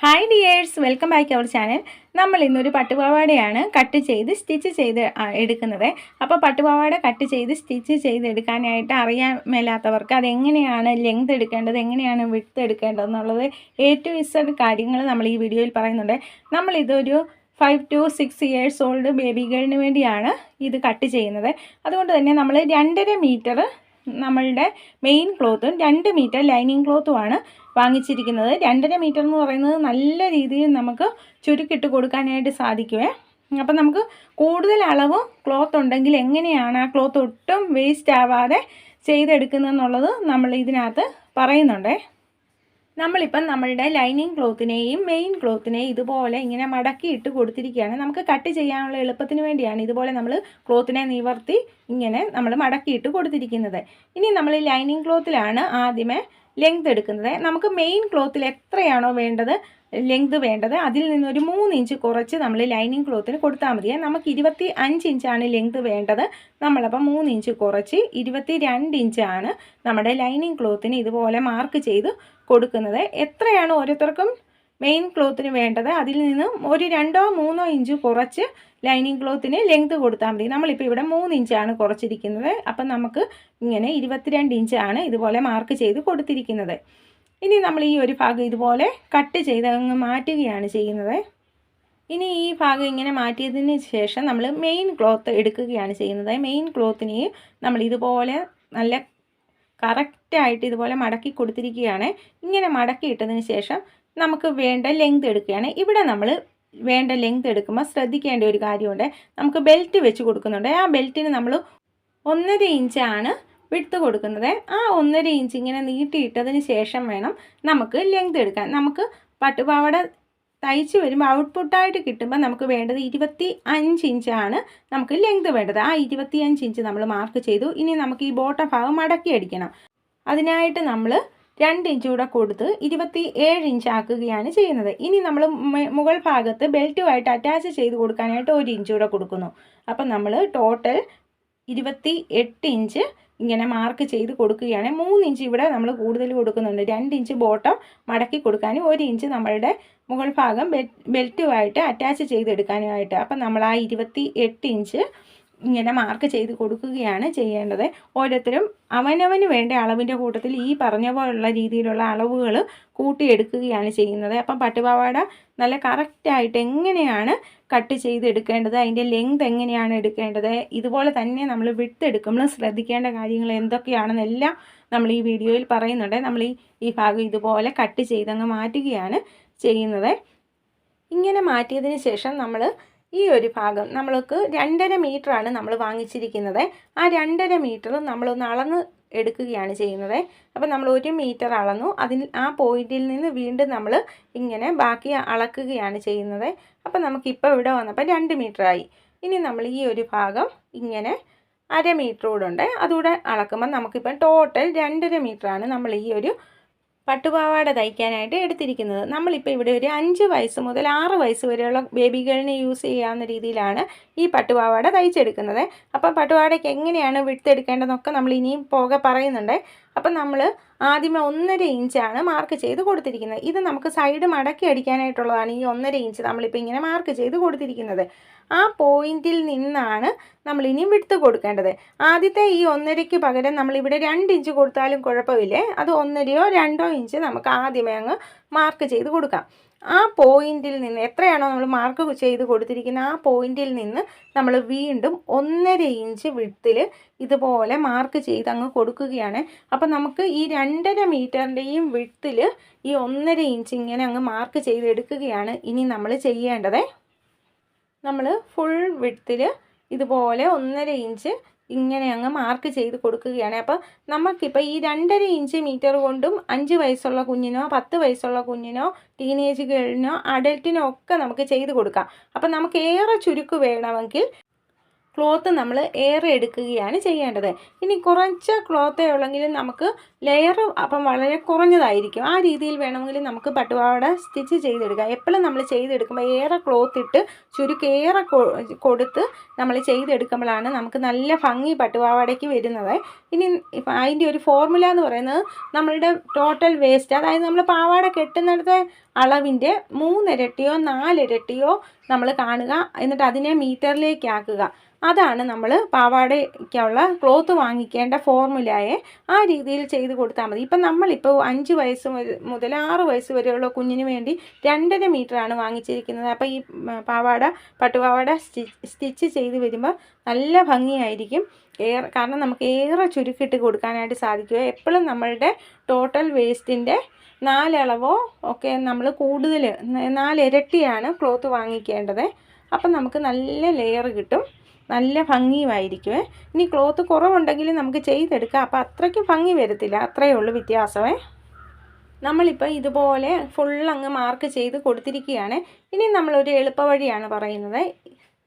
Hi dears welcome back our channel നമ്മൾ ഇന്നൊരു പട്ടുപാവാടയാണ് cut ചെയ്ത് സ്റ്റിച്ച് ചെയ്ത് എടുക്കുന്നത്. അപ്പോൾ പട്ടുപാവാട കട്ട് ചെയ്ത് സ്റ്റിച്ച് ചെയ്ത് എടുക്കാനായിട്ട് അറിയാൻ മേലാത്തവർക്ക് അതെങ്ങനെയാണ് ലെങ്ത് എടുക്കേണ്ടത് എങ്ങനെയാണ് വിട്ട് എടുക്കേണ്ടത് എന്നുള്ളത് എ ടു ഇസഡ് കാര്യങ്ങൾ നമ്മൾ ഈ വീഡിയോയിൽ പറയുന്നുണ്ട്. നമ്മളിതൊരു five to six years old baby ഗേളിന് വേണ്ടിയാണ് ഇത് കട്ട് ചെയ്യുന്നത്. അതുകൊണ്ട് തന്നെ നമ്മൾ രണ്ടര മീറ്റർ നമ്മളുടെ മെയിൻ ക്ലോത്തും രണ്ട് മീറ്റർ ലൈനിങ് ക്ലോത്തുമാണ് വാങ്ങിച്ചിരിക്കുന്നത്. രണ്ടര മീറ്റർ എന്ന് പറയുന്നത് നല്ല രീതിയിൽ നമുക്ക് ചുരുക്കിട്ട് കൊടുക്കാനായിട്ട് സാധിക്കുമേ അപ്പം നമുക്ക് കൂടുതൽ അളവ് ക്ലോത്ത് ഉണ്ടെങ്കിൽ എങ്ങനെയാണ് ആ ക്ലോത്ത് ഒട്ടും വേസ്റ്റ് ആവാതെ ചെയ്തെടുക്കുന്നതെന്നുള്ളത് നമ്മൾ ഇതിനകത്ത് പറയുന്നുണ്ടേ. നമ്മളിപ്പം നമ്മളുടെ ലൈനിങ് ക്ലോത്തിനെയും മെയിൻ ക്ലോത്തിനെയും ഇതുപോലെ ഇങ്ങനെ മടക്കി ഇട്ട് കൊടുത്തിരിക്കുകയാണ്. നമുക്ക് കട്ട് ചെയ്യാനുള്ള എളുപ്പത്തിന് വേണ്ടിയാണ് ഇതുപോലെ നമ്മൾ ക്ലോത്തിനെ നിവർത്തി ഇങ്ങനെ നമ്മൾ മടക്കിയിട്ട് കൊടുത്തിരിക്കുന്നത്. ഇനി നമ്മൾ ലൈനിങ് ക്ലോത്തിലാണ് ആദ്യമേ ലെങ്ത് എടുക്കുന്നത്. നമുക്ക് മെയിൻ ക്ലോത്തിൽ എത്രയാണോ വേണ്ടത് ലെങ്ത് വേണ്ടത് അതിൽ നിന്നൊരു മൂന്ന് ഇഞ്ച് കുറച്ച് നമ്മൾ ലൈനിങ് ക്ലോത്തിന് കൊടുത്താൽ മതി. നമുക്ക് ഇരുപത്തി അഞ്ച് ഇഞ്ചാണ് ലെങ്ത് വേണ്ടത്. നമ്മളപ്പോൾ മൂന്ന് ഇഞ്ച് കുറച്ച് ഇരുപത്തി രണ്ട് ഇഞ്ചാണ് നമ്മുടെ ലൈനിങ് ക്ലോത്തിന് ഇതുപോലെ മാർക്ക് ചെയ്ത് കൊടുക്കുന്നത്. എത്രയാണ് ഓരോരുത്തർക്കും? മെയിൻ ക്ലോത്തിന് വേണ്ടത് അതിൽ നിന്നും ഒരു രണ്ടോ മൂന്നോ ഇഞ്ച് കുറച്ച് ലൈനിങ് ക്ലോത്തിന് ലെങ്ത് കൊടുത്താൽ മതി. നമ്മളിപ്പോൾ ഇവിടെ മൂന്ന് ഇഞ്ചാണ് കുറച്ചിരിക്കുന്നത്. അപ്പം നമുക്ക് ഇങ്ങനെ ഇരുപത്തിരണ്ട് ഇഞ്ചാണ് ഇതുപോലെ മാർക്ക് ചെയ്ത് കൊടുത്തിരിക്കുന്നത്. ഇനി നമ്മൾ ഈ ഒരു ഭാഗം ഇതുപോലെ കട്ട് ചെയ്ത് അങ്ങ് മാറ്റുകയാണ് ചെയ്യുന്നത്. ഇനി ഈ ഭാഗം ഇങ്ങനെ മാറ്റിയതിന് ശേഷം നമ്മൾ മെയിൻ ക്ലോത്ത് എടുക്കുകയാണ് ചെയ്യുന്നത്. മെയിൻ ക്ലോത്തിനെയും നമ്മൾ ഇതുപോലെ നല്ല കറക്റ്റായിട്ട് ഇതുപോലെ മടക്കി കൊടുത്തിരിക്കുകയാണ്. ഇങ്ങനെ മടക്കി ഇട്ടതിന് ശേഷം നമുക്ക് വേണ്ട ലെങ്ത് എടുക്കുകയാണ്. ഇവിടെ നമ്മൾ വേണ്ട ലെങ്ത് എടുക്കുമ്പോൾ ശ്രദ്ധിക്കേണ്ട ഒരു കാര്യമുണ്ട്. നമുക്ക് ബെൽറ്റ് വെച്ച് കൊടുക്കുന്നുണ്ട്. ആ ബെൽറ്റിന് നമ്മൾ ഒന്നര ഇഞ്ചാണ് വിട്ട് കൊടുക്കുന്നത്. ആ ഒന്നര ഇഞ്ച് ഇങ്ങനെ നീട്ടിയിട്ടതിന് ശേഷം വേണം നമുക്ക് ലെങ്ത് എടുക്കാൻ. നമുക്ക് പട്ടുപാവാട തയ്ച്ച് വരുമ്പോൾ ഔട്ട്പുട്ടായിട്ട് കിട്ടുമ്പോൾ നമുക്ക് വേണ്ടത് ഇരുപത്തി അഞ്ച് ഇഞ്ചാണ് നമുക്ക് ലെങ്ത് വേണ്ടത്. ആ ഇരുപത്തി അഞ്ച് ഇഞ്ച് നമ്മൾ മാർക്ക് ചെയ്തു. ഇനി നമുക്ക് ഈ ബോട്ടം ഭാഗം മടക്കി അടിക്കണം. അതിനായിട്ട് നമ്മൾ രണ്ട് ഇഞ്ച് കൂടെ കൊടുത്ത് ഇരുപത്തി ഏഴ് ഇഞ്ച് ആക്കുകയാണ് ചെയ്യുന്നത്. ഇനി നമ്മൾ മുകൾ ഭാഗത്ത് ബെൽറ്റുമായിട്ട് അറ്റാച്ച് ചെയ്ത് കൊടുക്കാനായിട്ട് ഒരു ഇഞ്ച് കൂടെ കൊടുക്കുന്നു. അപ്പം നമ്മൾ ടോട്ടൽ ഇരുപത്തി എട്ട് ഇഞ്ച് ഇങ്ങനെ മാർക്ക് ചെയ്ത് കൊടുക്കുകയാണ്. മൂന്ന് ഇഞ്ച് ഇവിടെ നമ്മൾ കൂടുതൽ കൊടുക്കുന്നുണ്ട്. രണ്ട് ഇഞ്ച് ബോട്ടം മടക്കി കൊടുക്കാനും ഒരു ഇഞ്ച് നമ്മളുടെ മുകൾ ഭാഗം ബെൽറ്റുമായിട്ട് അറ്റാച്ച് ചെയ്തെടുക്കാനുമായിട്ട്. അപ്പം നമ്മൾ ആ ഇരുപത്തി എട്ട് ഇഞ്ച് ഇങ്ങനെ മാർക്ക് ചെയ്ത് കൊടുക്കുകയാണ് ചെയ്യേണ്ടത്. ഓരോരുത്തരും അവനവന് വേണ്ട അളവിന്റെ കൂട്ടത്തിൽ ഈ പറഞ്ഞ പോലുള്ള രീതിയിലുള്ള അളവുകൾ കൂട്ടിയെടുക്കുകയാണ് ചെയ്യുന്നത്. അപ്പം പട്ടുപാവാട നല്ല കറക്റ്റായിട്ട് എങ്ങനെയാണ് കട്ട് ചെയ്തെടുക്കേണ്ടത്? അതിന്റെ ലെങ്ത് എങ്ങനെയാണ് എടുക്കേണ്ടത്? ഇതുപോലെ തന്നെ നമ്മൾ വിട്ട് എടുക്കുമ്പോൾ ശ്രദ്ധിക്കേണ്ട കാര്യങ്ങൾ എന്തൊക്കെയാണെന്നെല്ലാം നമ്മൾ ഈ വീഡിയോയിൽ പറയുന്നുണ്ട്. നമ്മൾ ഈ ഈ ഭാഗം ഇതുപോലെ കട്ട് ചെയ്തങ്ങ് മാറ്റുകയാണ് ചെയ്യുന്നത്. ഇങ്ങനെ മാറ്റിയതിന് ശേഷം നമ്മൾ ഈ ഒരു ഭാഗം നമ്മൾക്ക് രണ്ടര മീറ്ററാണ് നമ്മൾ വാങ്ങിച്ചിരിക്കുന്നത്. ആ രണ്ടര മീറ്റർ നമ്മളൊന്ന് അളന്ന് എടുക്കുകയാണ് ചെയ്യുന്നത്. അപ്പോൾ നമ്മൾ ഒരു മീറ്റർ അളന്നു. അതിൽ ആ പോയിന്റിൽ നിന്ന് വീണ്ടും നമ്മൾ ഇങ്ങനെ ബാക്കി അളക്കുകയാണ് ചെയ്യുന്നത്. അപ്പോൾ നമുക്കിപ്പോൾ ഇവിടെ വന്നപ്പോൾ രണ്ട് മീറ്ററായി ഇനി നമ്മൾ ഈ ഒരു ഭാഗം ഇങ്ങനെ അര മീറ്റർ കൂടെ ഉണ്ട്. അതുകൂടെ അളക്കുമ്പോൾ നമുക്കിപ്പം ടോട്ടൽ രണ്ടര മീറ്ററാണ് നമ്മൾ ഈ ഒരു പട്ടുപാവാട തയ്ക്കാനായിട്ട് എടുത്തിരിക്കുന്നത്. നമ്മളിപ്പോൾ ഇവിടെ ഒരു അഞ്ച് വയസ്സ് മുതൽ ആറ് വയസ്സ് വരെയുള്ള ബേബികളിനെ യൂസ് ചെയ്യാവുന്ന രീതിയിലാണ് ഈ പട്ടുപാവാട തയ്ച്ചെടുക്കുന്നത്. അപ്പം പട്ടുപാവാടയ്ക്ക് എങ്ങനെയാണ് വിട്ടെടുക്കേണ്ടതെന്നൊക്കെ നമ്മൾ ഇനിയും പോകെ പറയുന്നുണ്ട്. അപ്പം നമ്മൾ ആദ്യമേ ഒന്നര ഇഞ്ചാണ് മാർക്ക് ചെയ്ത് കൊടുത്തിരിക്കുന്നത്. ഇത് നമുക്ക് സൈഡ് മടക്കി അടിക്കാനായിട്ടുള്ളതാണ് ഈ ഒന്നര ഇഞ്ച് നമ്മളിപ്പോൾ ഇങ്ങനെ മാർക്ക് ചെയ്ത് കൊടുത്തിരിക്കുന്നത്. ആ പോയിന്റിൽ നിന്നാണ് നമ്മൾ ഇനിയും വിടുത്ത് കൊടുക്കേണ്ടത്. ആദ്യത്തെ ഈ ഒന്നരയ്ക്ക് പകരം നമ്മളിവിടെ രണ്ട് ഇഞ്ച് കൊടുത്താലും കുഴപ്പമില്ലേ? അത് ഒന്നരയോ രണ്ടോ ഇഞ്ച് നമുക്ക് ആദ്യമേ അങ്ങ് മാർക്ക് ചെയ്ത് കൊടുക്കാം. ആ പോയിന്റിൽ നിന്ന് എത്രയാണോ നമ്മൾ മാർക്ക് ചെയ്ത് കൊടുത്തിരിക്കുന്നത് ആ പോയിന്റിൽ നിന്ന് നമ്മൾ വീണ്ടും ഒന്നര ഇഞ്ച് വിട്ടിൽ ഇതുപോലെ മാർക്ക് ചെയ്ത് അങ്ങ് കൊടുക്കുകയാണ്. അപ്പം നമുക്ക് ഈ രണ്ടര മീറ്ററിന്റെയും വിട്ടിൽ ഈ ഒന്നര ഇഞ്ച് ഇങ്ങനെ അങ്ങ് മാർക്ക് ചെയ്തെടുക്കുകയാണ് ഇനി നമ്മൾ ചെയ്യേണ്ടത്. നമ്മൾ ഫുൾ വിട്ടിൽ ഇതുപോലെ ഒന്നര ഇഞ്ച് ഇങ്ങനെ അങ്ങ് മാർക്ക് ചെയ്ത് കൊടുക്കുകയാണ്. അപ്പോൾ നമുക്കിപ്പോൾ ഈ രണ്ടര ഇഞ്ച് മീറ്റർ കൊണ്ടും അഞ്ച് വയസ്സുള്ള കുഞ്ഞിനോ പത്ത് വയസ്സുള്ള കുഞ്ഞിനോ ടീനേജ് ഗേളിനോ അഡൽറ്റിനോ ഒക്കെ നമുക്ക് ചെയ്ത് കൊടുക്കാം. അപ്പം നമുക്ക് ഏറെ ചുരുക്ക് വേണമെങ്കിൽ ക്ലോത്ത് നമ്മൾ ഏറെ എടുക്കുകയാണ് ചെയ്യേണ്ടത്. ഇനി കുറച്ച് ക്ലോത്തേ ഉള്ളെങ്കിൽ നമുക്ക് ലെയർ അപ്പം വളരെ കുറഞ്ഞതായിരിക്കും. ആ രീതിയിൽ വേണമെങ്കിൽ നമുക്ക് പട്ടുപാവാട സ്റ്റിച്ച് ചെയ്തെടുക്കാം. എപ്പോഴും നമ്മൾ ചെയ്തെടുക്കുമ്പോൾ ഏറെ ക്ലോത്ത് ഇട്ട് ചുരുക്കേറെ കൊടുത്ത് നമ്മൾ ചെയ്തെടുക്കുമ്പോഴാണ് നമുക്ക് നല്ല ഭംഗി പട്ടുപാവാടയ്ക്ക് വരുന്നത്. ഇനി അതിന്റെ ഒരു ഫോർമുല എന്ന് പറയുന്നത് നമ്മളുടെ ടോട്ടൽ വേസ്റ്റ് അതായത് നമ്മൾ പാവാട കെട്ടുന്നിടത്തെ അളവിന്റെ മൂന്നിരട്ടിയോ നാലിരട്ടിയോ നമ്മൾ കാണുക എന്നിട്ട് അതിനെ മീറ്ററിലേക്ക് ആക്കുക. അതാണ് നമ്മൾ പാവാടയ്ക്കുള്ള ക്ലോത്ത് വാങ്ങിക്കേണ്ട ഫോർമുലയെ ആ രീതിയിൽ ചെയ്ത് കൊടുത്താൽ മതി. ഇപ്പം നമ്മളിപ്പോൾ അഞ്ച് വയസ്സ് മുതൽ- മുതൽ ആറ് വയസ്സ് വരെയുള്ള കുഞ്ഞിന് വേണ്ടി രണ്ടര മീറ്ററാണ് വാങ്ങിച്ചിരിക്കുന്നത്. അപ്പോൾ ഈ പാവാട പട്ടുപാവാട സ്റ്റിച്ച് സ്റ്റിച്ച് ചെയ്ത് വരുമ്പോൾ നല്ല ഭംഗിയായിരിക്കും. ഏറെ കാരണം നമുക്ക് ഏറെ ചുരുക്കിട്ട് കൊടുക്കാനായിട്ട് സാധിക്കുക. എപ്പോഴും നമ്മളുടെ ടോട്ടൽ വേസ്റ്റിന്റെ നാലളവോ ഒക്കെ നമ്മൾ കൂടുതൽ നാലിരട്ടിയാണ് ക്ലോത്ത് വാങ്ങിക്കേണ്ടത്. അപ്പം നമുക്ക് നല്ല ലെയർ കിട്ടും. നല്ല ഭംഗിയുമായിരിക്കുമേ ഇനി ക്ലോത്ത് കുറവുണ്ടെങ്കിൽ നമുക്ക് ചെയ്തെടുക്കാം. അപ്പോൾ അത്രയ്ക്ക് ഭംഗി വരത്തില്ല. അത്രയേ ഉള്ളൂ വ്യത്യാസമേ. നമ്മളിപ്പോൾ ഇതുപോലെ ഫുൾ അങ്ങ് മാർക്ക് ചെയ്ത് കൊടുത്തിരിക്കുകയാണ്. ഇനി നമ്മളൊരു എളുപ്പവഴിയാണ് പറയുന്നത്.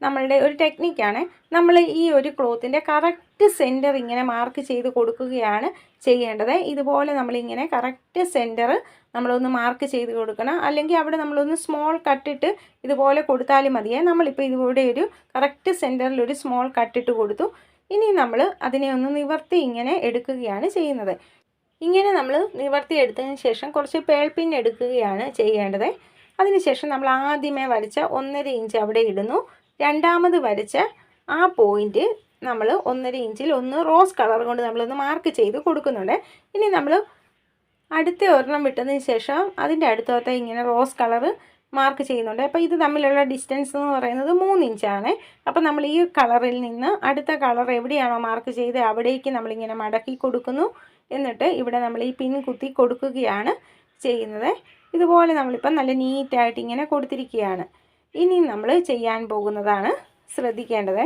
നമ്മളുടെ ഒരു ടെക്നിക്കാണ് നമ്മൾ ഈ ഒരു ക്ലോത്തിന്റെ കറക്റ്റ് സെന്റർ ഇങ്ങനെ മാർക്ക് ചെയ്ത് കൊടുക്കുകയാണ് ചെയ്യേണ്ടത്. ഇതുപോലെ നമ്മളിങ്ങനെ കറക്റ്റ് സെന്റർ നമ്മളൊന്ന് മാർക്ക് ചെയ്ത് കൊടുക്കണം. അല്ലെങ്കിൽ അവിടെ നമ്മളൊന്ന് സ്മോൾ കട്ടിട്ട് ഇതുപോലെ കൊടുത്താലും മതിയേ. നമ്മളിപ്പോൾ ഇതുപോലെ ഒരു കറക്റ്റ് സെന്ററിൽ ഒരു സ്മോൾ കട്ടിട്ട് കൊടുത്തു. ഇനി നമ്മൾ അതിനെ ഒന്ന് നിവർത്തി ഇങ്ങനെ എടുക്കുകയാണ് ചെയ്യുന്നത്. ഇങ്ങനെ നമ്മൾ നിവർത്തി എടുത്തതിന് ശേഷം കുറച്ച് പേൾപ്പിൻ എടുക്കുകയാണ് ചെയ്യേണ്ടത്. അതിനുശേഷം നമ്മൾ ആദ്യമേ വരച്ച ഒന്നര ഇഞ്ച് അവിടെ ഇടുന്നു. രണ്ടാമത് വരച്ച ആ പോയിന്റ് നമ്മൾ ഒന്നര ഇഞ്ചിൽ ഒന്ന് റോസ് കളർ കൊണ്ട് നമ്മളൊന്ന് മാർക്ക് ചെയ്ത് കൊടുക്കുന്നുണ്ട്. ഇനി നമ്മൾ അടുത്ത ഒരെണ്ണം വിട്ടതിന് ശേഷം അതിന്റെ അടുത്തോത്തെ ഇങ്ങനെ റോസ് കളർ മാർക്ക് ചെയ്യുന്നുണ്ട്. അപ്പോൾ ഇത് തമ്മിലുള്ള ഡിസ്റ്റൻസ് എന്ന് പറയുന്നത് മൂന്ന് ഇഞ്ചാണ് അപ്പോൾ നമ്മൾ ഈ കളറിൽ നിന്ന് അടുത്ത കളർ എവിടെയാണോ മാർക്ക് ചെയ്ത് അവിടേക്ക് നമ്മളിങ്ങനെ മടക്കി കൊടുക്കുന്നു. എന്നിട്ട് ഇവിടെ നമ്മൾ ഈ പിൻ കുത്തി കൊടുക്കുകയാണ് ചെയ്യുന്നത്. ഇതുപോലെ നമ്മളിപ്പം നല്ല നീറ്റായിട്ട് ഇങ്ങനെ കൊടുത്തിരിക്കുകയാണ്. ഇനി നമ്മൾ ചെയ്യാൻ പോകുന്നതാണ് ശ്രദ്ധിക്കേണ്ടത്.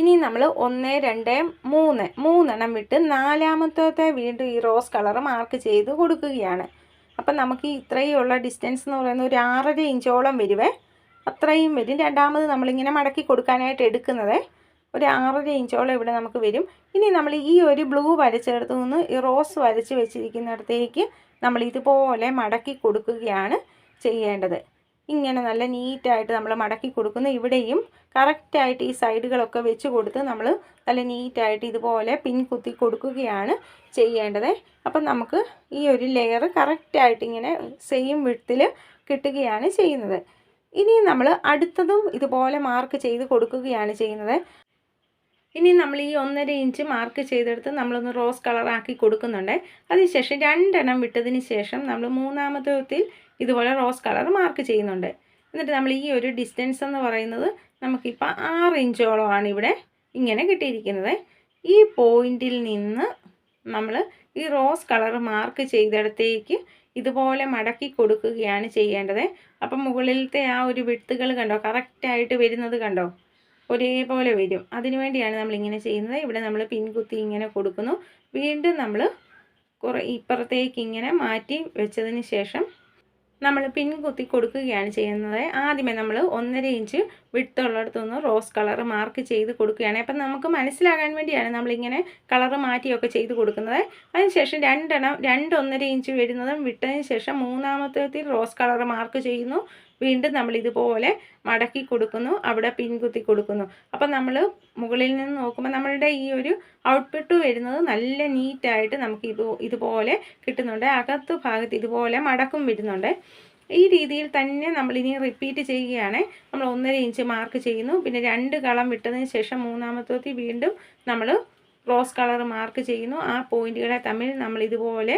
ഇനി നമ്മൾ ഒന്ന് രണ്ട് മൂന്ന്. മൂന്നെണ്ണം വിട്ട് നാലാമത്തെ വീണ്ടും ഈ റോസ് കളർ മാർക്ക് ചെയ്ത് കൊടുക്കുകയാണ്. അപ്പം നമുക്ക് ഇത്രയുള്ള ഡിസ്റ്റൻസ് എന്ന് പറയുന്നത് ഒരു ആറര ഇഞ്ചോളം വരുവേ. അത്രയും വരും. രണ്ടാമത് നമ്മളിങ്ങനെ മടക്കി കൊടുക്കാനായിട്ട് എടുക്കുന്നത് ഒരു ആറര ഇഞ്ചോളം ഇവിടെ നമുക്ക് വരും. ഇനി നമ്മൾ ഈ ഒരു ബ്ലൂ വരച്ചെടുത്ത് നിന്ന് ഈ റോസ് വരച്ച് വെച്ചിരിക്കുന്നിടത്തേക്ക് നമ്മൾ ഇതുപോലെ മടക്കി കൊടുക്കുകയാണ് ചെയ്യേണ്ടത്. ഇങ്ങനെ നല്ല നീറ്റായിട്ട് നമ്മൾ മടക്കി കൊടുക്കുന്നു. ഇവിടെയും കറക്റ്റായിട്ട് ഈ സൈഡുകളൊക്കെ വെച്ച് കൊടുത്ത് നമ്മൾ നല്ല നീറ്റായിട്ട് ഇതുപോലെ പിൻ കുത്തി കൊടുക്കുകയാണ് ചെയ്യേണ്ടത്. അപ്പം നമുക്ക് ഈ ഒരു ലെയർ കറക്റ്റായിട്ട് ഇങ്ങനെ സെയിം വിട്ടിൽ കിട്ടുകയാണ് ചെയ്യുന്നത്. ഇനി നമ്മൾ അടുത്തതും ഇതുപോലെ മാർക്ക് ചെയ്ത് കൊടുക്കുകയാണ് ചെയ്യുന്നത്. ഇനി നമ്മൾ ഈ ഒന്നര ഇഞ്ച് മാർക്ക് ചെയ്തെടുത്ത് നമ്മളൊന്ന് റോസ് കളറാക്കി കൊടുക്കുന്നുണ്ട്. അതിനുശേഷം രണ്ടെണ്ണം വിട്ടതിന് ശേഷം നമ്മൾ മൂന്നാമത്തെ ഇതുപോലെ റോസ് കളർ മാർക്ക് ചെയ്യുന്നുണ്ട്. എന്നിട്ട് നമ്മൾ ഈ ഒരു ഡിസ്റ്റൻസ് എന്ന് പറയുന്നത് നമുക്കിപ്പോൾ ആറ് ഇഞ്ചോളമാണ് ഇവിടെ ഇങ്ങനെ കിട്ടിയിരിക്കുന്നത്. ഈ പോയിന്റിൽ നിന്ന് നമ്മൾ ഈ റോസ് കളർ മാർക്ക് ചെയ്തിടത്തേക്ക് ഇതുപോലെ മടക്കി കൊടുക്കുകയാണ് ചെയ്യേണ്ടത്. അപ്പം മുകളിലത്തെ ആ ഒരു വിട്ടുകൾ കണ്ടോ? കറക്റ്റായിട്ട് വരുന്നത് കണ്ടോ? ഒരേപോലെ വരും. അതിനുവേണ്ടിയാണ് നമ്മളിങ്ങനെ ചെയ്യുന്നത്. ഇവിടെ നമ്മൾ പിൻകുത്തി ഇങ്ങനെ കൊടുക്കുന്നു. വീണ്ടും നമ്മൾ കുറേ ഇപ്പുറത്തേക്ക് ഇങ്ങനെ മാറ്റി വെച്ചതിന് ശേഷം നമ്മൾ പിൻ കുത്തി കൊടുക്കുകയാണ് ചെയ്യുന്നത്. ആദ്യമേ നമ്മൾ ഒന്നര ഇഞ്ച് വിട്ടുള്ളിടത്തുനിന്ന് റോസ് കളർ മാർക്ക് ചെയ്ത് കൊടുക്കുകയാണ്. അപ്പം നമുക്ക് മനസ്സിലാകാൻ വേണ്ടിയാണ് നമ്മളിങ്ങനെ കളർ മാറ്റിയൊക്കെ ചെയ്ത് കൊടുക്കുന്നത്. അതിനുശേഷം രണ്ടെണ്ണം രണ്ട് ഒന്നര ഇഞ്ച് വരുന്നതും വിട്ടതിന് ശേഷം മൂന്നാമത്തെ റോസ് കളർ മാർക്ക് ചെയ്യുന്നു. വീണ്ടും നമ്മൾ ഇതുപോലെ മടക്കി കൊടുക്കുന്നു അവിടെ പിൻകുത്തി കൊടുക്കുന്നു. അപ്പം നമ്മൾ മുകളിൽ നിന്ന് നോക്കുമ്പോൾ നമ്മളുടെ ഈ ഒരു ഔട്ട്പുട്ട് വരുന്നത് നല്ല നീറ്റായിട്ട് നമുക്ക് ഇത് ഇതുപോലെ കിട്ടുന്നുണ്ട്. അകത്ത് ഭാഗത്ത് ഇതുപോലെ മടക്കും വരുന്നുണ്ട്. ഈ രീതിയിൽ തന്നെ നമ്മൾ ഇനി റിപ്പീറ്റ് ചെയ്യുകയാണ്. നമ്മൾ ഒന്നര ഇഞ്ച് മാർക്ക് ചെയ്യുന്നു. പിന്നെ രണ്ട് കളം വിട്ടതിന് ശേഷം മൂന്നാമത്തെ വീണ്ടും നമ്മൾ റോസ് കളർ മാർക്ക് ചെയ്യുന്നു. ആ പോയിന്റുകളെ തമ്മിൽ നമ്മൾ ഇതുപോലെ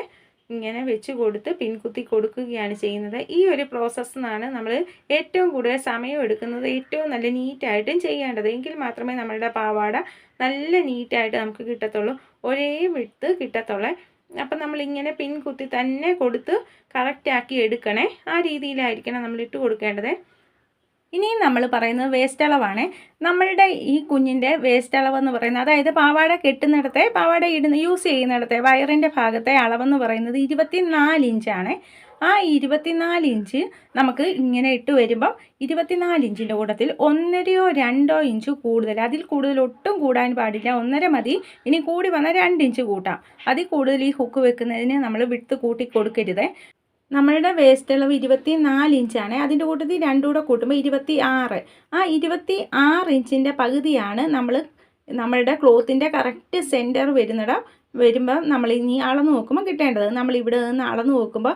ഇങ്ങനെ വെച്ച് കൊടുത്ത് പിൻകുത്തി കൊടുക്കുകയാണ് ചെയ്യുന്നത്. ഈ ഒരു പ്രോസസ്സിനാണ് നമ്മൾ ഏറ്റവും കൂടുതൽ സമയം എടുക്കുന്നത് ഏറ്റവും നല്ല നീറ്റായിട്ടും ചെയ്യേണ്ടത്. എങ്കിൽ മാത്രമേ നമ്മളുടെ പാവാട നല്ല നീറ്റായിട്ട് നമുക്ക് കിട്ടത്തുള്ളൂ. ഒരേ വിട്ട് കിട്ടത്തുള്ളൂ. അപ്പം നമ്മളിങ്ങനെ പിൻ കുത്തി തന്നെ കൊടുത്ത് കറക്റ്റാക്കി എടുക്കണേ. ആ രീതിയിലായിരിക്കണം നമ്മൾ ഇട്ട് കൊടുക്കേണ്ടത്. ഇനിയും നമ്മൾ പറയുന്നത് വേസ്റ്റ് അളവാണ്. നമ്മളുടെ ഈ കുഞ്ഞിന്റെ വേസ്റ്റ് അളവെന്ന് പറയുന്നത് അതായത് പാവാട കെട്ടുന്നിടത്തെ പാവാട ഇടുന്ന യൂസ് ചെയ്യുന്നിടത്തെ വയറിന്റെ ഭാഗത്തെ അളവെന്ന് പറയുന്നത് ഇരുപത്തിനാല് ഇഞ്ചാണ് ആ ഇരുപത്തിനാല് ഇഞ്ച് നമുക്ക് ഇങ്ങനെ ഇട്ട് വരുമ്പം ഇരുപത്തിനാല് ഇഞ്ചിന്റെ കൂട്ടത്തിൽ ഒന്നരയോ രണ്ടോ ഇഞ്ച് കൂടുതൽ അതിൽ കൂടുതൽ ഒട്ടും കൂടാൻ പാടില്ല ഒന്നര മതി. ഇനി കൂടി വന്നാൽ രണ്ട് ഇഞ്ച് കൂട്ടാം. അതിൽ കൂടുതൽ ഈ ഹുക്ക് വെക്കുന്നതിന് നമ്മൾ വിട്ട് കൂട്ടി കൊടുക്കരുത്. നമ്മളുടെ വേസ്റ്റ് അളവ് ഇരുപത്തി നാല് ഇഞ്ചാണ് അതിന്റെ കൂട്ടത്തിൽ രണ്ടും കൂടെ കൂട്ടുമ്പോൾ ഇരുപത്തി ആറ് ആ ഇരുപത്തി ആറ് ഇഞ്ചിന്റെ പകുതിയാണ് നമ്മൾ നമ്മളുടെ ക്ലോത്തിന്റെ കറക്റ്റ് സെന്റർ വരുന്നിടം വരുമ്പോൾ നമ്മൾ ഇനി അളന്ന് നോക്കുമ്പോൾ കിട്ടേണ്ടത്. നമ്മൾ ഇവിടെ നിന്ന് അളന്ന് നോക്കുമ്പോൾ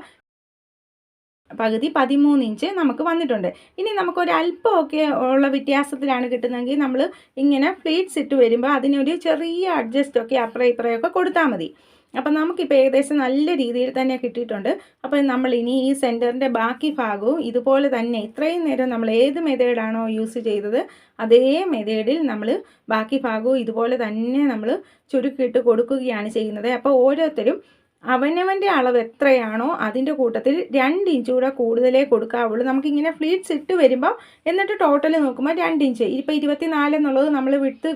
പകുതി പതിമൂന്ന് ഇഞ്ച് നമുക്ക് വന്നിട്ടുണ്ട്. ഇനി നമുക്കൊരു അല്പമൊക്കെ ഉള്ള വ്യത്യാസത്തിലാണ് കിട്ടുന്നതെങ്കിൽ നമ്മൾ ഇങ്ങനെ ഫ്ലീറ്റ്സ് ഇട്ട് വരുമ്പോൾ അതിനൊരു ചെറിയ അഡ്ജസ്റ്റൊക്കെ അപ്പുറം ഇപ്പുറമൊക്കെ കൊടുത്താൽ മതി. അപ്പം നമുക്കിപ്പോൾ ഏകദേശം നല്ല രീതിയിൽ തന്നെ കിട്ടിയിട്ടുണ്ട്. അപ്പോൾ നമ്മൾ ഇനി ഈ സെന്ററിന്റെ ബാക്കി ഭാഗവും ഇതുപോലെ തന്നെ ഇത്രയും നേരം നമ്മൾ ഏത് മെതേഡാണോ യൂസ് ചെയ്തത് അതേ മെതേഡിൽ നമ്മൾ ബാക്കി ഭാഗവും ഇതുപോലെ തന്നെ നമ്മൾ ചുരുക്കിയിട്ട് കൊടുക്കുകയാണ് ചെയ്യുന്നത്. അപ്പോൾ ഓരോരുത്തരും അവനവന്റെ അളവ് എത്രയാണോ അതിന്റെ കൂട്ടത്തിൽ രണ്ട് ഇഞ്ച് കൂടെ കൂടുതലേ കൊടുക്കാവുള്ളൂ. നമുക്കിങ്ങനെ ഫ്ലീറ്റ്സ് ഇട്ട് വരുമ്പോൾ എന്നിട്ട് ടോട്ടൽ നോക്കുമ്പോൾ രണ്ട് ഇഞ്ച് ഇപ്പോൾ ഇരുപത്തി നാല് എന്നുള്ളത് നമ്മൾ വിട്ട്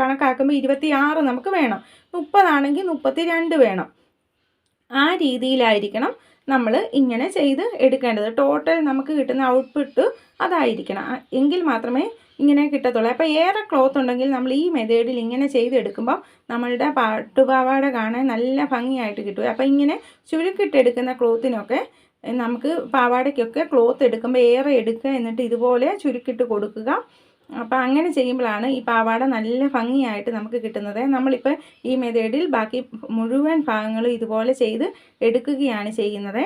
കണക്കാക്കുമ്പോൾ ഇരുപത്തി ആറ് നമുക്ക് വേണം. മുപ്പതാണെങ്കിൽ മുപ്പത്തി രണ്ട് വേണം. ആ രീതിയിലായിരിക്കണം നമ്മൾ ഇങ്ങനെ ചെയ്ത് എടുക്കേണ്ടത്. ടോട്ടൽ നമുക്ക് കിട്ടുന്ന ഔട്ട്പുട്ട് അതായിരിക്കണം. എങ്കിൽ മാത്രമേ ഇങ്ങനെ കിട്ടത്തുള്ളൂ. അപ്പോൾ ഏറെ ക്ലോത്ത് ഉണ്ടെങ്കിൽ നമ്മൾ ഈ മെത്തേഡിൽ ഇങ്ങനെ ചെയ്തെടുക്കുമ്പോൾ നമ്മളുടെ പാട്ടുപാവാട കാണാൻ നല്ല ഭംഗിയായിട്ട് കിട്ടും. അപ്പോൾ ഇങ്ങനെ ചുരുക്കിട്ടെടുക്കുന്ന ക്ലോത്തിനൊക്കെ നമുക്ക് പാവാടയ്ക്കൊക്കെ ക്ലോത്ത് എടുക്കുമ്പോൾ ഏറെ എടുക്കുക എന്നിട്ട് ഇതുപോലെ ചുരുക്കിട്ട് കൊടുക്കുക. അപ്പോൾ അങ്ങനെ ചെയ്യുമ്പോഴാണ് ഈ പാവാട നല്ല ഭംഗിയായിട്ട് നമുക്ക് കിട്ടുന്നത്. നമ്മളിപ്പോൾ ഈ മെതേഡിൽ ബാക്കി മുഴുവൻ ഭാഗങ്ങളും ഇതുപോലെ ചെയ്ത് എടുക്കുകയാണ് ചെയ്യുന്നത്.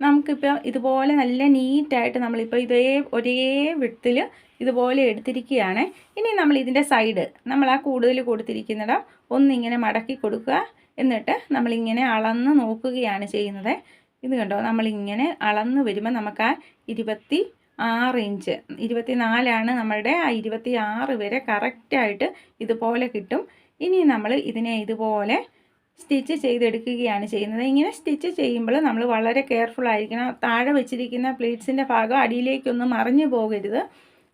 നമുക്കിപ്പോൾ ഇതുപോലെ നല്ല നീറ്റായിട്ട് നമ്മളിപ്പോൾ ഇതേ ഒരേ വിട്ടിൽ ഇതുപോലെ എടുത്തിരിക്കുകയാണ്. ഇനി നമ്മൾ ഇതിന്റെ സൈഡ് നമ്മൾ ആ കൂടുതൽ കൊടുത്തിരിക്കുന്നിടം ഒന്നിങ്ങനെ മടക്കി കൊടുക്കുക. എന്നിട്ട് നമ്മളിങ്ങനെ അളന്ന് നോക്കുകയാണ് ചെയ്യുന്നത്. ഇത് കണ്ടോ? നമ്മളിങ്ങനെ അളന്ന് വരുമ്പോൾ നമുക്ക് ആ ഇരുപത്തി ആറ് ഇഞ്ച്. ഇരുപത്തി നാലാണ് നമ്മളുടെ ആ ഇരുപത്തി ആറ് വരെ കറക്റ്റായിട്ട് ഇതുപോലെ കിട്ടും. ഇനി നമ്മൾ ഇതിനെ ഇതുപോലെ സ്റ്റിച്ച് ചെയ്തെടുക്കുകയാണ് ചെയ്യുന്നത്. ഇങ്ങനെ സ്റ്റിച്ച് ചെയ്യുമ്പോൾ നമ്മൾ വളരെ കെയർഫുൾ ആയിരിക്കണം. താഴെ വെച്ചിരിക്കുന്ന പ്ലേറ്റ്സിന്റെ ഭാഗം അടിയിലേക്കൊന്നും മറിഞ്ഞു പോകരുത്.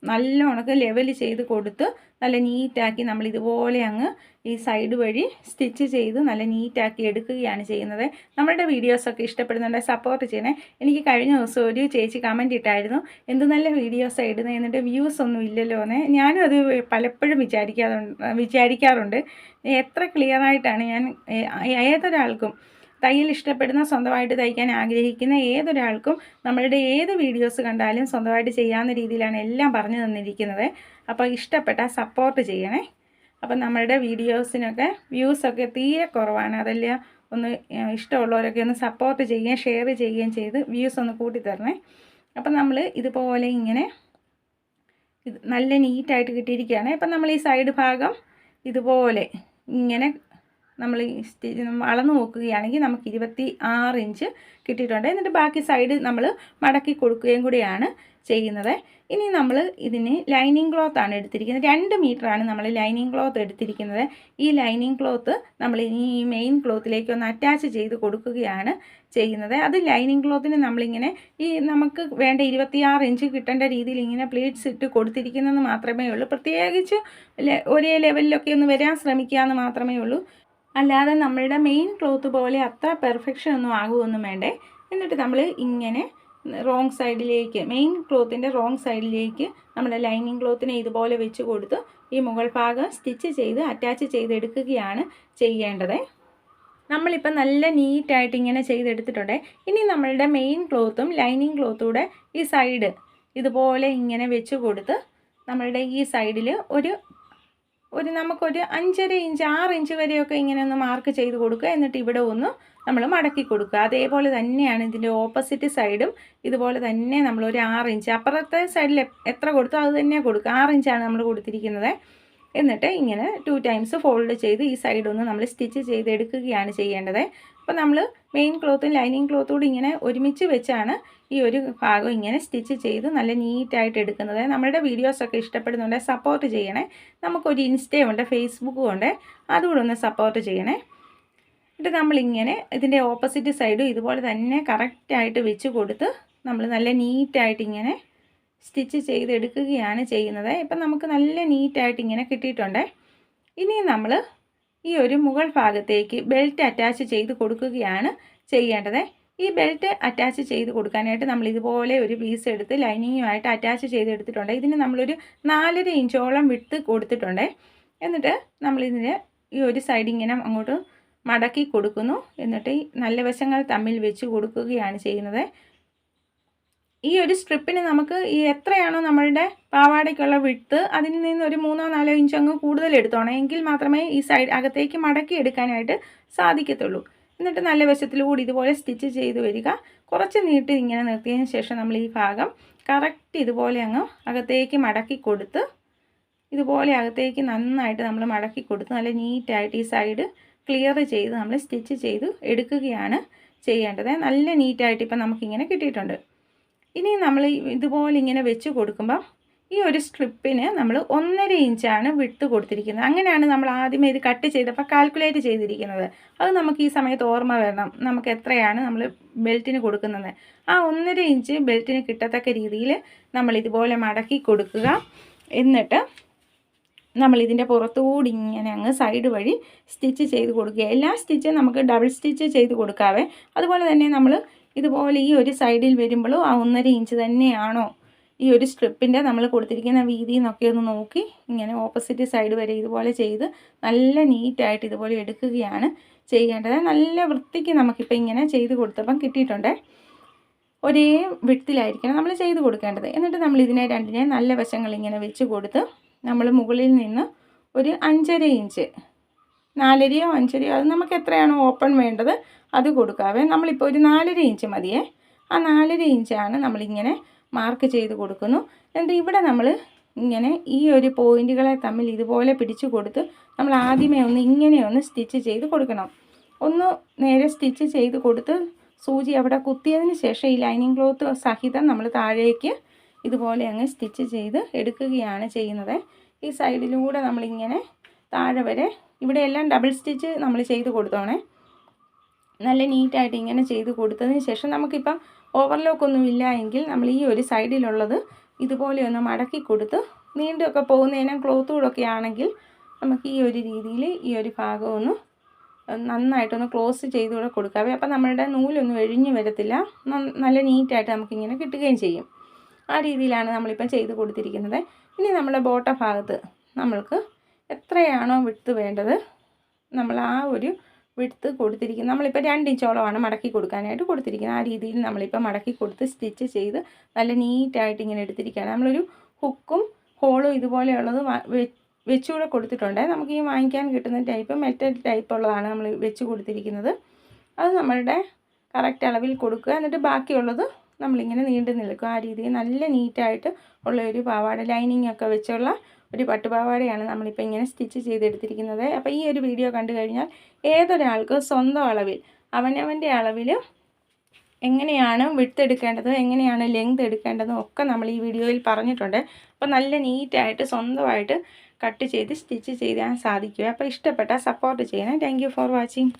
നല്ലോണക്ക് ലെവൽ ചെയ്ത് കൊടുത്ത് നല്ല നീറ്റാക്കി നമ്മൾ ഇതുപോലെ അങ്ങ് ഈ സൈഡ് വഴി സ്റ്റിച്ച് ചെയ്ത് നല്ല നീറ്റാക്കി എടുക്കുകയാണ് ചെയ്യുന്നത്. നമ്മളുടെ വീഡിയോസൊക്കെ ഇഷ്ടപ്പെടുന്നുണ്ട് സപ്പോർട്ട് ചെയ്യണേ. എനിക്ക് കഴിഞ്ഞ ദിവസം ഒരു ചേച്ചി കമന്റ് ഇട്ടായിരുന്നു. എന്ത് നല്ല വീഡിയോസാണ് ഇടുന്നത് എന്നിട്ട് വ്യൂസ് ഒന്നും ഇല്ലല്ലോ എന്ന്. ഞാനും അത് പലപ്പോഴും വിചാരിക്കാറുണ്ട് വിചാരിക്കാറുണ്ട്. എത്ര ക്ലിയറായിട്ടാണ് ഞാൻ ഏതൊരാൾക്കും തയ്യൽ ഇഷ്ടപ്പെടുന്ന സ്വന്തമായിട്ട് തയ്ക്കാൻ ആഗ്രഹിക്കുന്ന ഏതൊരാൾക്കും നമ്മളുടെ ഏത് വീഡിയോസ് കണ്ടാലും സ്വന്തമായിട്ട് ചെയ്യാവുന്ന രീതിയിലാണ് എല്ലാം പറഞ്ഞു തന്നിരിക്കുന്നത്. അപ്പോൾ ഇഷ്ടപ്പെട്ട സപ്പോർട്ട് ചെയ്യണേ. അപ്പം നമ്മളുടെ വീഡിയോസിനൊക്കെ വ്യൂസൊക്കെ തീരെ കുറവാണ്. അതെല്ലാം ഒന്ന് ഇഷ്ടമുള്ളവരൊക്കെ ഒന്ന് സപ്പോർട്ട് ചെയ്യുകയും ഷെയർ ചെയ്യുകയും ചെയ്ത് വ്യൂസ് ഒന്ന് കൂട്ടിത്തരണേ. അപ്പം നമ്മൾ ഇതുപോലെ ഇങ്ങനെ നല്ല നീറ്റായിട്ട് കിട്ടിയിരിക്കുകയാണ്. അപ്പം നമ്മൾ ഈ സൈഡ് ഭാഗം ഇതുപോലെ ഇങ്ങനെ നമ്മൾ ഈ അളന്ന് നോക്കുകയാണെങ്കിൽ നമുക്ക് ഇരുപത്തി ആറ് ഇഞ്ച് കിട്ടിയിട്ടുണ്ട്. എന്നിട്ട് ബാക്കി സൈഡ് നമ്മൾ മടക്കി കൊടുക്കുകയും കൂടിയാണ് ചെയ്യുന്നത്. ഇനി നമ്മൾ ഇതിന് ലൈനിങ് ക്ലോത്ത് ആണ് എടുത്തിരിക്കുന്നത്. രണ്ട് മീറ്ററാണ് നമ്മൾ ലൈനിങ് ക്ലോത്ത് എടുത്തിരിക്കുന്നത്. ഈ ലൈനിങ് ക്ലോത്ത് നമ്മൾ ഇനി ഈ മെയിൻ ക്ലോത്തിലേക്ക് ഒന്ന് അറ്റാച്ച് ചെയ്ത് കൊടുക്കുകയാണ് ചെയ്യുന്നത്. അത് ലൈനിങ് ക്ലോത്തിന് നമ്മളിങ്ങനെ ഈ നമുക്ക് വേണ്ട ഇരുപത്തിയാറ് ഇഞ്ച് കിട്ടേണ്ട രീതിയിൽ ഇങ്ങനെ പ്ലേറ്റ്സ് ഇട്ട് കൊടുത്തിരിക്കുന്നതെന്ന് മാത്രമേ ഉള്ളൂ. പ്രത്യേകിച്ച് ഒരേ ലെവലിലൊക്കെ ഒന്ന് വരാൻ ശ്രമിക്കുക എന്ന് മാത്രമേ ഉള്ളൂ. അല്ലാതെ നമ്മളുടെ മെയിൻ ക്ലോത്ത് പോലെ അത്ര പെർഫെക്ഷൻ ഒന്നും ആകുമൊന്നും വേണ്ടേ. എന്നിട്ട് നമ്മൾ ഇങ്ങനെ റോങ് സൈഡിലേക്ക് മെയിൻ ക്ലോത്തിന്റെ റോങ് സൈഡിലേക്ക് നമ്മുടെ ലൈനിങ് ക്ലോത്തിനെ ഇതുപോലെ വെച്ച് കൊടുത്ത് ഈ മുകൾ ഭാഗം സ്റ്റിച്ച് ചെയ്ത് അറ്റാച്ച് ചെയ്തെടുക്കുകയാണ് ചെയ്യേണ്ടത്. നമ്മളിപ്പോൾ നല്ല നീറ്റായിട്ട് ഇങ്ങനെ ചെയ്തെടുത്തിട്ടുണ്ട്. ഇനി നമ്മളുടെ മെയിൻ ക്ലോത്തും ലൈനിങ് ക്ലോത്തൂടെ ഈ സൈഡ് ഇതുപോലെ ഇങ്ങനെ വെച്ച് കൊടുത്ത് നമ്മളുടെ ഈ സൈഡിൽ ഒരു ഒരു നമുക്കൊരു അഞ്ചര ഇഞ്ച് ആറ് ഇഞ്ച് വരെയൊക്കെ ഇങ്ങനെ ഒന്ന് മാർക്ക് ചെയ്ത് കൊടുക്കുക. എന്നിട്ട് ഇവിടെ ഒന്ന് നമ്മൾ മടക്കി കൊടുക്കുക. അതേപോലെ തന്നെയാണ് ഇതിന്റെ ഓപ്പോസിറ്റ് സൈഡും ഇതുപോലെ തന്നെ നമ്മൾ ഒരു ആറ് ഇഞ്ച്. അപ്പുറത്തെ സൈഡിൽ എത്ര കൊടുത്തോ അത് തന്നെ കൊടുക്കുക. ആറ് ഇഞ്ചാണ് നമ്മൾ കൊടുത്തിരിക്കുന്നത്. എന്നിട്ട് ഇങ്ങനെ ടു ടൈംസ് ഫോൾഡ് ചെയ്ത് ഈ സൈഡൊന്ന് നമ്മൾ സ്റ്റിച്ച് ചെയ്തെടുക്കുകയാണ് ചെയ്യേണ്ടത്. അപ്പോൾ നമ്മൾ മെയിൻ ക്ലോത്തും ലൈനിങ് ക്ലോത്തും കൂടി ഇങ്ങനെ ഒരുമിച്ച് വെച്ചാണ് ഈ ഒരു ഭാഗം ഇങ്ങനെ സ്റ്റിച്ച് ചെയ്ത് നല്ല നീറ്റായിട്ട് എടുക്കുന്നത്. നമ്മളുടെ വീഡിയോസൊക്കെ ഇഷ്ടപ്പെടുന്നുണ്ട് സപ്പോർട്ട് ചെയ്യണേ. നമുക്കൊരു ഇൻസ്റ്റയുണ്ട് ഫേസ്ബുക്കും ഉണ്ട്. അതുകൂടെ ഒന്ന് സപ്പോർട്ട് ചെയ്യണേ. എന്നിട്ട് നമ്മളിങ്ങനെ ഇതിന്റെ ഓപ്പോസിറ്റ് സൈഡും ഇതുപോലെ തന്നെ കറക്റ്റായിട്ട് വെച്ച് കൊടുത്ത് നമ്മൾ നല്ല നീറ്റായിട്ട് ഇങ്ങനെ സ്റ്റിച്ച് ചെയ്തെടുക്കുകയാണ് ചെയ്യുന്നത്. ഇപ്പം നമുക്ക് നല്ല നീറ്റായിട്ട് ഇങ്ങനെ കിട്ടിയിട്ടുണ്ട്. ഇനി നമ്മൾ ഈ ഒരു മുകൾ ഭാഗത്തേക്ക് ബെൽറ്റ് അറ്റാച്ച് ചെയ്ത് കൊടുക്കുകയാണ് ചെയ്യേണ്ടത്. ഈ ബെൽറ്റ് അറ്റാച്ച് ചെയ്ത് കൊടുക്കാനായിട്ട് നമ്മൾ ഇതുപോലെ ഒരു പീസ് എടുത്ത് ലൈനിങ്ങുമായിട്ട് അറ്റാച്ച് ചെയ്തെടുത്തിട്ടുണ്ട്. ഇതിന് നമ്മളൊരു നാലര ഇഞ്ചോളം വിട്ട് കൊടുത്തിട്ടുണ്ട്. എന്നിട്ട് നമ്മളിതിന് ഈ ഒരു സൈഡ് ഇങ്ങനെ അങ്ങോട്ട് മടക്കി കൊടുക്കുന്നു. എന്നിട്ട് നല്ല വശങ്ങൾ തമ്മിൽ വെച്ച് കൊടുക്കുകയാണ് ചെയ്യുന്നത്. ഈ ഒരു സ്ട്രിപ്പിന് നമുക്ക് ഈ എത്രയാണോ നമ്മളുടെ പാവാടയ്ക്കുള്ള വിട്ട് അതിൽ നിന്ന് ഒരു മൂന്നോ നാലോ ഇഞ്ച് അങ്ങ് കൂടുതൽ എടുത്തോണം. എങ്കിൽ മാത്രമേ ഈ സൈഡ് അകത്തേക്ക് മടക്കി എടുക്കാനായിട്ട് സാധിക്കത്തുള്ളൂ. എന്നിട്ട് നല്ല വശത്തിലൂടെ ഇതുപോലെ സ്റ്റിച്ച് ചെയ്ത് വരിക. കുറച്ച് നീട്ടി ഇങ്ങനെ നിർത്തിയതിന് ശേഷം നമ്മൾ ഈ ഭാഗം കറക്റ്റ് ഇതുപോലെ അങ്ങ് അകത്തേക്ക് മടക്കി കൊടുത്ത് ഇതുപോലെ അകത്തേക്ക് നന്നായിട്ട് നമ്മൾ മടക്കി കൊടുത്ത് നല്ല നീറ്റായിട്ട് ഈ സൈഡ് ക്ലിയർ ചെയ്ത് നമ്മൾ സ്റ്റിച്ച് ചെയ്ത് എടുക്കുകയാണ് ചെയ്യേണ്ടത്. നല്ല നീറ്റായിട്ട് ഇപ്പം നമുക്കിങ്ങനെ കിട്ടിയിട്ടുണ്ട്. ഇനി നമ്മൾ ഇതുപോലെ ഇങ്ങനെ വെച്ച് കൊടുക്കുമ്പോൾ ഈ ഒരു സ്ട്രിപ്പിന് നമ്മൾ ഒന്നര ഇഞ്ചാണ് വിട്ട് കൊടുത്തിരിക്കുന്നത്. അങ്ങനെയാണ് നമ്മൾ ആദ്യമേ ഇത് കട്ട് ചെയ്തപ്പോൾ കാൽക്കുലേറ്റ് ചെയ്തിരിക്കുന്നത്. അത് നമുക്ക് ഈ സമയത്ത് ഓർമ്മ വരണം. നമുക്ക് എത്രയാണ് നമ്മൾ ബെൽറ്റിന് കൊടുക്കുന്നത്. ആ ഒന്നര ഇഞ്ച് ബെൽറ്റിന് കിട്ടത്തക്ക രീതിയിൽ നമ്മൾ ഇതുപോലെ മടക്കി കൊടുക്കുക. എന്നിട്ട് നമ്മൾ ഇതിന്റെ പുറത്തുകൂടി ഇങ്ങനെ അങ്ങ് സൈഡ് വഴി സ്റ്റിച്ച് ചെയ്ത് കൊടുക്കുക. എല്ലാ സ്റ്റിച്ചും നമുക്ക് ഡബിൾ സ്റ്റിച്ച് ചെയ്ത് കൊടുക്കാവേ. അതുപോലെ തന്നെ നമ്മൾ ഇതുപോലെ ഈ ഒരു സൈഡിൽ വരുമ്പോഴും ആ ഒന്നര ഇഞ്ച് തന്നെയാണോ ഈ ഒരു സ്ട്രിപ്പിന്റെ നമ്മൾ കൊടുത്തിരിക്കുന്ന വീതി എന്നൊക്കെ ഒന്ന് നോക്കി ഇങ്ങനെ ഓപ്പോസിറ്റ് സൈഡ് വരെ ഇതുപോലെ ചെയ്ത് നല്ല നീറ്റായിട്ട് ഇതുപോലെ എടുക്കുകയാണ് ചെയ്യേണ്ടത്. നല്ല വൃത്തിക്ക് നമുക്കിപ്പോൾ ഇങ്ങനെ ചെയ്ത് കൊടുത്തപ്പം കിട്ടിയിട്ടുണ്ട്. ഒരേ വിട്ടിലായിരിക്കണം നമ്മൾ ചെയ്ത് കൊടുക്കേണ്ടത്. എന്നിട്ട് നമ്മൾ ഇതിനെ രണ്ടിനെ നല്ല വശങ്ങൾ ഇങ്ങനെ വെച്ച് കൊടുത്ത് നമ്മൾ മുകളിൽ നിന്ന് ഒരു അഞ്ചര ഇഞ്ച് നാലരയോ അഞ്ചരയോ അത് നമുക്ക് എത്രയാണോ ഓപ്പൺ വേണ്ടത് അത് കൊടുക്കാവേ. നമ്മളിപ്പോൾ ഒരു നാലര ഇഞ്ച് മതിയേ. ആ നാലര ഇഞ്ചാണ് നമ്മളിങ്ങനെ മാർക്ക് ചെയ്ത് കൊടുക്കുന്നു. എന്നിട്ട് ഇവിടെ നമ്മൾ ഇങ്ങനെ ഈ ഒരു പോയിന്റുകളെ തമ്മിൽ ഇതുപോലെ പിടിച്ചു കൊടുത്ത് നമ്മൾ ആദ്യമേ ഒന്ന് ഇങ്ങനെ ഒന്ന് സ്റ്റിച്ച് ചെയ്ത് കൊടുക്കണം. ഒന്ന് നേരെ സ്റ്റിച്ച് ചെയ്ത് കൊടുത്ത് സൂചി അവിടെ കുത്തിയതിന് ശേഷം ഈ ലൈനിങ് ക്ലോത്ത് സഹിതം നമ്മൾ താഴേക്ക് ഇതുപോലെ അങ്ങ് സ്റ്റിച്ച് ചെയ്ത് എടുക്കുകയാണ് ചെയ്യുന്നത്. ഈ സൈഡിലൂടെ നമ്മളിങ്ങനെ താഴെ വരെ ഇവിടെ എല്ലാം ഡബിൾ സ്റ്റിച്ച് നമ്മൾ ചെയ്ത് കൊടുത്തോണേ നല്ല നീറ്റായിട്ട് ഇങ്ങനെ ചെയ്ത് കൊടുത്തതിന് ശേഷം നമുക്കിപ്പം ഓവർലോക്ക് ഒന്നും ഇല്ല എങ്കിൽ നമ്മൾ ഈ ഒരു സൈഡിലുള്ളത് ഇതുപോലെ ഒന്ന് മടക്കി കൊടുത്ത് നീണ്ടൊക്കെ പോകുന്നതിനും ക്ലോത്ത് കൂടൊക്കെ ആണെങ്കിൽ നമുക്ക് ഈ ഒരു രീതിയിൽ ഈ ഒരു ഭാഗം ഒന്ന് നന്നായിട്ടൊന്ന് ക്ലോസ് ചെയ്ത് കൂടെ കൊടുക്കാവേ അപ്പം നമ്മളുടെ നൂലൊന്നും എഴിഞ്ഞു വരത്തില്ല. നല്ല നീറ്റായിട്ട് നമുക്കിങ്ങനെ കിട്ടുകയും ചെയ്യും. ആ രീതിയിലാണ് നമ്മളിപ്പം ചെയ്ത് കൊടുത്തിരിക്കുന്നത്. ഇനി നമ്മുടെ ബോട്ട ഭാഗത്ത് നമ്മൾക്ക് എത്രയാണോ വിട്ട് വേണ്ടത് നമ്മൾ ആ ഒരു വിടുത്ത് കൊടുത്തിരിക്കുന്നത് നമ്മളിപ്പോൾ രണ്ട് ഇഞ്ചോളമാണ് മടക്കി കൊടുക്കാനായിട്ട് കൊടുത്തിരിക്കുന്നത്. ആ രീതിയിൽ നമ്മളിപ്പോൾ മടക്കി കൊടുത്ത് സ്റ്റിച്ച് ചെയ്ത് നല്ല നീറ്റായിട്ട് ഇങ്ങനെ എടുത്തിരിക്കുകയാണ്. നമ്മളൊരു ഹുക്കും ഹോളും ഇതുപോലെയുള്ളത് വെച്ചുകൂടെ കൊടുത്തിട്ടുണ്ട്. നമുക്ക് ഈ വാങ്ങിക്കാൻ കിട്ടുന്ന ടൈപ്പ് മെറ്റൽ ടൈപ്പ് ഉള്ളതാണ് നമ്മൾ വെച്ച് കൊടുത്തിരിക്കുന്നത്. അത് നമ്മളുടെ കറക്റ്റ് അളവിൽ കൊടുക്കുക. എന്നിട്ട് ബാക്കിയുള്ളത് നമ്മളിങ്ങനെ നീണ്ടു നിൽക്കും. ആ രീതിയിൽ നല്ല നീറ്റായിട്ട് ഉള്ള ഒരു പാവാട ലൈനിങ് ഒക്കെ വെച്ചുള്ള ഒരു പട്ടുപാവാടയാണ് നമ്മളിപ്പോൾ ഇങ്ങനെ സ്റ്റിച്ച് ചെയ്തെടുത്തിരിക്കുന്നത്. അപ്പോൾ ഈ ഒരു വീഡിയോ കണ്ടു കഴിഞ്ഞാൽ ഏതൊരാൾക്ക് സ്വന്തം അളവിൽ അവനവന്റെ അളവിൽ എങ്ങനെയാണ് വിട്ട് എടുക്കേണ്ടത് എങ്ങനെയാണ് ലെങ്ത് എടുക്കേണ്ടതും ഒക്കെ നമ്മൾ ഈ വീഡിയോയിൽ പറഞ്ഞിട്ടുണ്ട്. അപ്പോൾ നല്ല നീറ്റായിട്ട് സ്വന്തമായിട്ട് കട്ട് ചെയ്ത് സ്റ്റിച്ച് ചെയ്യാൻ സാധിക്കുക. അപ്പോൾ ഇഷ്ടപ്പെട്ടാൽ സപ്പോർട്ട് ചെയ്യണം. Thank for watching